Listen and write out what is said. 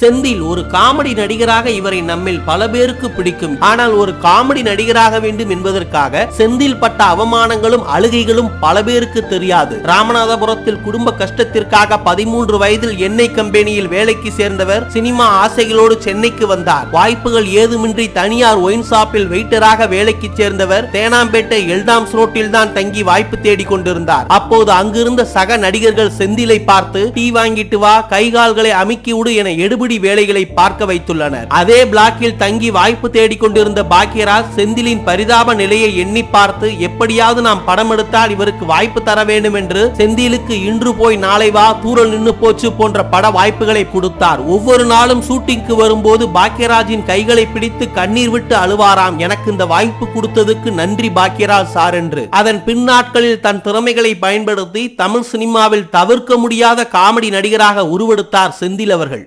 செந்தில் ஒரு காமெடி நடிகராக இவரை நம்மில் பல பேருக்கு பிடிக்கும். ஆனால் ஒரு காமெடி நடிகராக வேண்டும் என்பதற்காக செந்தில் பட்ட அவமானங்களும் அழுகைகளும் பல பேருக்கு தெரியாது. ராமநாதபுரத்தில் குடும்ப கஷ்டத்திற்காக பதிமூன்று வயதில் எண்ணெய் கம்பெனியில் வேலைக்கு சேர்ந்தவர் சினிமா ஆசைகளோடு சென்னைக்கு வந்தார். வாய்ப்புகள் ஏதுமின்றி தனியார் ஒயின் ஷாப்பில் வெயிட்டராக வேலைக்கு சேர்ந்தவர் தேனாம்பேட்டை எல்டாம்ஸ் ரோட்டில் தான் தங்கி வாய்ப்பு தேடிக் கொண்டிருந்தார். அப்போது அங்கிருந்த சக நடிகர்கள் செந்திலை பார்த்து டீ வாங்கிட்டு வா கை கால்களை அமுக்கி விடு என எடுப்பு வேலைகளை பார்க்க வைத்துள்ளனர். அதே பிளாக்கில் தங்கி வாய்ப்பு தேடிக் கொண்டிருந்த பாக்யராஜ் செந்திலின் பரிதாப நிலையை எண்ணி பார்த்து எப்படியாவது நாம் படம் எடுத்தால் இவருக்கு வாய்ப்பு தர வேண்டும் என்று செந்திலுக்கு இன்று போய் நாளை வா தூரல் நின்னு போச்சு போன்ற பட வாய்ப்புகளை கொடுத்தார். ஒவ்வொரு நாளும் ஷூட்டிங்க்கு வரும்போது பாக்யராஜின் கைகளை பிடித்து கண்ணீர் விட்டு அழுவாராம். எனக்கு இந்த வாய்ப்பு கொடுத்ததுக்கு நன்றி பாக்யராஜ் சார் என்று. அதன் பின்னாட்களில் தன் திறமைகளை பயன்படுத்தி தமிழ் சினிமாவில் தவிர்க்க முடியாத காமெடி நடிகராக உருவெடுத்தார் செந்தில் அவர்கள்.